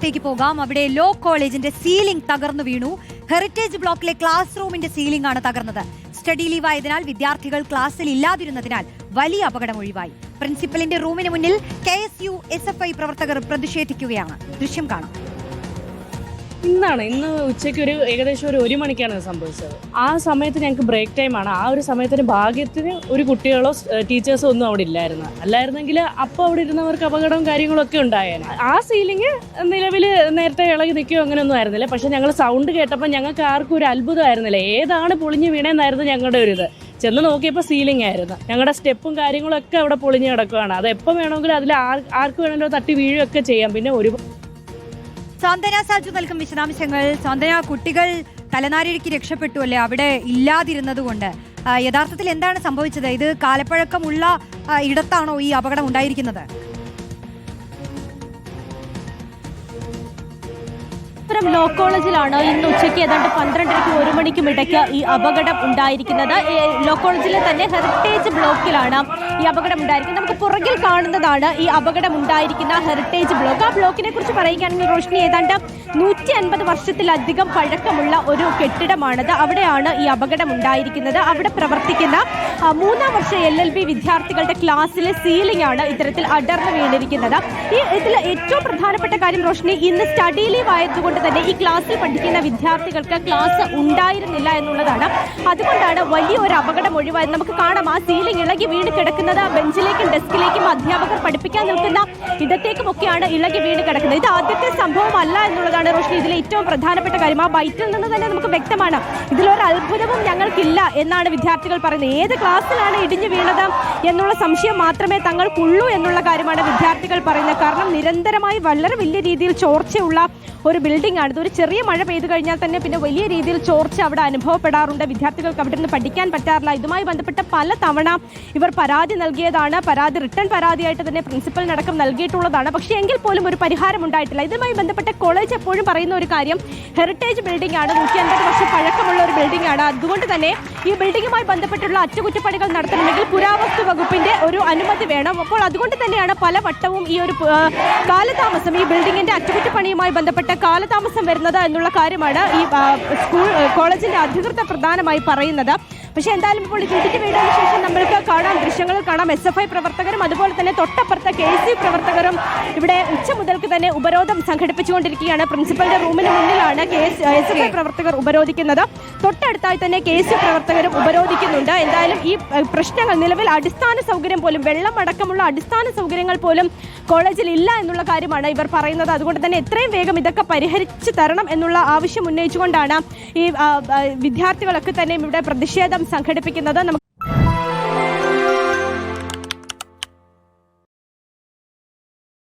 വാർത്തയിലേക്ക് പോകാം. അവിടെ ലോ കോളേജിന്റെ സീലിംഗ് തകർന്നു വീണു. ഹെറിറ്റേജ് ബ്ലോക്കിലെ ക്ലാസ് റൂമിന്റെ സീലിംഗ് ആണ് തകർന്നത്. സ്റ്റഡി ലീവ് ആയതിനാൽ വിദ്യാർത്ഥികൾ ക്ലാസ്സിൽ ഇല്ലാതിരുന്നതിനാൽ വലിയ അപകടം ഒഴിവായി. പ്രിൻസിപ്പലിന്റെ റൂമിന് മുന്നിൽ K S U S F I പ്രവർത്തകർ പ്രതിഷേധിക്കുകയാണ്. ദൃശ്യം കാണാം. ഇന്നാണ് ഇന്ന് ഉച്ചയ്ക്ക് ഒരു ഏകദേശം ഒരു ഒരു മണിക്കാണ് സംഭവിച്ചത്. ആ സമയത്ത് ഞങ്ങൾക്ക് ബ്രേക്ക് ടൈമാണ് ആ ഒരു സമയത്തിന് ഭാഗ്യത്തിന് ഒരു കുട്ടികളോ ടീച്ചേഴ്സോ ഒന്നും അവിടെ ഇല്ലായിരുന്നു. അല്ലായിരുന്നെങ്കിൽ അപ്പോൾ അവിടെ ഇരുന്നവർക്ക് അപകടവും കാര്യങ്ങളും ഒക്കെ ഉണ്ടായേനെ. ആ സീലിംഗ് നിലവിൽ നേരത്തെ ഇളകി നിൽക്കുകയോ അങ്ങനെയൊന്നും ആയിരുന്നില്ല. പക്ഷെ ഞങ്ങൾ സൗണ്ട് കേട്ടപ്പോൾ ഞങ്ങൾക്ക് ആർക്കും ഒരു അത്ഭുതമായിരുന്നില്ല. ഏതാണ് പൊളിഞ്ഞ് വീണേന്നായിരുന്നു ഞങ്ങളുടെ ഒരു ഇത്. ചെന്ന് നോക്കിയപ്പോൾ സീലിംഗ് ആയിരുന്നു. ഞങ്ങളുടെ സ്റ്റെപ്പും കാര്യങ്ങളൊക്കെ അവിടെ പൊളിഞ്ഞ് കിടക്കുകയാണ് അത് എപ്പോൾ വേണമെങ്കിലും അതിൽ ആർ ആർക്ക് വേണമെങ്കിലും തട്ടി വീഴുകയൊക്കെ ചെയ്യാം. പിന്നെ ഒരു സാന്ത്വന സാജു നൽകും വിശദാംശങ്ങൾ. സാന്ത്വന കുട്ടികൾ തലനാരിഴയ്ക്ക് രക്ഷപ്പെട്ടു അല്ലേ? അവിടെ ഇല്ലാതിരുന്നത് കൊണ്ട് യഥാർത്ഥത്തിൽ എന്താണ് സംഭവിച്ചത്? ഇത് കാലപ്പഴക്കമുള്ള ഇടത്താണോ ഈ അപകടം ഉണ്ടായിരിക്കുന്നത്? തിരുവനന്തപുരം ലോ കോളേജിലാണ് ഇന്ന് ഉച്ചയ്ക്ക് ഏതാണ്ട് പന്ത്രണ്ടരയ്ക്ക് ഒരു മണിക്കും ഇടയ്ക്ക് ഈ അപകടം ഉണ്ടായിരിക്കുന്നത്. ലോ കോളേജിലെ തന്നെ ഹെറിറ്റേജ് ബ്ലോക്കിലാണ് ഈ അപകടം ഉണ്ടായിരിക്കുന്നത്. നമുക്ക് പുറകിൽ കാണുന്നതാണ് ഈ അപകടം ഉണ്ടായിരിക്കുന്ന ഹെറിറ്റേജ് ബ്ലോക്ക് ആ ബ്ലോക്കിനെ കുറിച്ച് പറയുകയാണെങ്കിൽ റോഷ്നി ഏതാണ്ട് നൂറ്റി അൻപത് വർഷത്തിലധികം പഴക്കമുള്ള ഒരു കെട്ടിടമാണത്. അവിടെയാണ് ഈ അപകടം ഉണ്ടായിരിക്കുന്നത്. അവിടെ പ്രവർത്തിക്കുന്ന മൂന്നാം വർഷ എൽ എൽ ബി വിദ്യാർത്ഥികളുടെ ക്ലാസ്സിലെ സീലിംഗ് ആണ് ഇത്തരത്തിൽ അടർന്നു വീണിരിക്കുന്നത്. ഈ ഇതിൽ ഏറ്റവും പ്രധാനപ്പെട്ട കാര്യം റോഷ്നി ഇന്ന് സ്റ്റഡി ലീവ് ആയതുകൊണ്ട് തന്നെ ഈ ക്ലാസ്സിൽ പഠിക്കുന്ന വിദ്യാർത്ഥികൾക്ക് ക്ലാസ് ഉണ്ടായിരുന്നില്ല എന്നുള്ളതാണ്. അതുകൊണ്ടാണ് വലിയ ഒരു അപകടം ഒഴിവായത്. നമുക്ക് കാണാം ആ സീലിംഗ് ഇളകി വീണ് കിടക്കുന്നത് ബെഞ്ചിലേക്കും ഡെസ്കിലേക്കും അധ്യാപകർ പഠിപ്പിക്കാൻ നിൽക്കുന്ന ഇടത്തേക്കുമൊക്കെയാണ് ഇളകി വീണ് കിടക്കുന്നത്. ഇത് ആദ്യത്തെ സംഭവമല്ല എന്നുള്ളതാണ് റോഷ്നി. ഇതിലെ ഏറ്റവും പ്രധാനപ്പെട്ട കാര്യം ആ ബൈറ്റിൽ നിന്ന് തന്നെ നമുക്ക് വ്യക്തമാണ്. ഇതിലൊരു അത്ഭുതവും ഞങ്ങൾക്കില്ല എന്നാണ് വിദ്യാർത്ഥികൾ പറയുന്നത്. ഏത് ക്ലാസ്സിലാണ് ഇടിഞ്ഞു വീണത് എന്നുള്ള സംശയം മാത്രമേ തങ്ങൾക്കുള്ളൂ എന്നുള്ള കാര്യമാണ് വിദ്യാർത്ഥികൾ പറയുന്നത്. കാരണം നിരന്തരമായി വളരെ വലിയ രീതിയിൽ ചോർച്ചയുള്ള ഒരു ബിൽഡിംഗ് ആണ്. ഇതൊരു ചെറിയ മഴ പെയ്തു കഴിഞ്ഞാൽ തന്നെ പിന്നെ വലിയ രീതിയിൽ ചോർച്ച അവിടെ അനുഭവപ്പെടാറുണ്ട്. വിദ്യാർത്ഥികൾക്ക് അവിടെ നിന്ന് പഠിക്കാൻ പറ്റാറില്ല. ഇതുമായി ബന്ധപ്പെട്ട പല തവണ ഇവർ പരാതി നൽകിയതാണ്. പരാതി റിട്ടേൺ പരാതിയായിട്ട് തന്നെ പ്രിൻസിപ്പലിനടക്കം നൽകിയിട്ടുള്ളതാണ്. പക്ഷേ എങ്കിൽ പോലും ഒരു പരിഹാരം ഉണ്ടായിട്ടില്ല. ഇതുമായി ബന്ധപ്പെട്ട കോളേജ് എപ്പോഴും പറയുന്ന ഒരു കാര്യം ഹെറിറ്റേജ് ബിൽഡിംഗ് ആണ്. നൂറ്റി അൻപത് വർഷം പഴക്കമുള്ള ഒരു ബിൽഡിംഗ് ആണ്. അതുകൊണ്ട് തന്നെ ഈ ബിൽഡിംഗുമായി ബന്ധപ്പെട്ടുള്ള അറ്റകുറ്റപ്പണികൾ നടത്തണമെങ്കിൽ പുരാവസ്തു വകുപ്പിന്റെ ഒരു അനുമതി വേണം. അപ്പോൾ അതുകൊണ്ട് തന്നെയാണ് പല വട്ടവും ഈ ഒരു കാലതാമസം ഈ ബിൽഡിംഗിന്റെ അറ്റകുറ്റപ്പണിയുമായി ബന്ധപ്പെട്ട കാലതാമസം വരുന്നത് എന്നുള്ള കാര്യമാണ് ഈ സ്കൂൾ കോളേജിന്റെ അധികൃതർ പ്രധാനമായി പറയുന്നത്. പക്ഷേ എന്തായാലും ഇപ്പോൾ ഇത് വീടിന് ശേഷം നമ്മൾക്ക് കാണാം ദൃശ്യങ്ങൾ കാണാം. എസ് എഫ് ഐ പ്രവർത്തകരും അതുപോലെ തന്നെ തൊട്ടപ്പുറത്തെ കെ എസ് യു പ്രവർത്തകരും ഇവിടെ ഉച്ച മുതൽക്ക് തന്നെ ഉപരോധം സംഘടിപ്പിച്ചുകൊണ്ടിരിക്കുകയാണ്. പ്രിൻസിപ്പലിന്റെ റൂമിന് മുന്നിലാണ് കെ എസ് എഫ് ഐ പ്രവർത്തകർ ഉപരോധിക്കുന്നത്. തൊട്ടടുത്തായി തന്നെ കെ എസ് യു പ്രവർത്തകരും ഉപരോധിക്കുന്നുണ്ട്. എന്തായാലും ഈ പ്രശ്നങ്ങൾ നിലവിൽ അടിസ്ഥാന സൗകര്യം പോലും വെള്ളം അടക്കമുള്ള അടിസ്ഥാന സൗകര്യങ്ങൾ പോലും കോളേജിൽ ഇല്ല എന്നുള്ള കാര്യമാണ് ഇവർ പറയുന്നത്. അതുകൊണ്ട് തന്നെ എത്രയും വേഗം ഇതൊക്കെ പരിഹരിച്ചു തരണം എന്നുള്ള ആവശ്യം ഉന്നയിച്ചുകൊണ്ടാണ് ഈ വിദ്യാർത്ഥികളൊക്കെ തന്നെ ഇവിടെ പ്രതിഷേധം സംഘടിപ്പിക്കുന്നത്.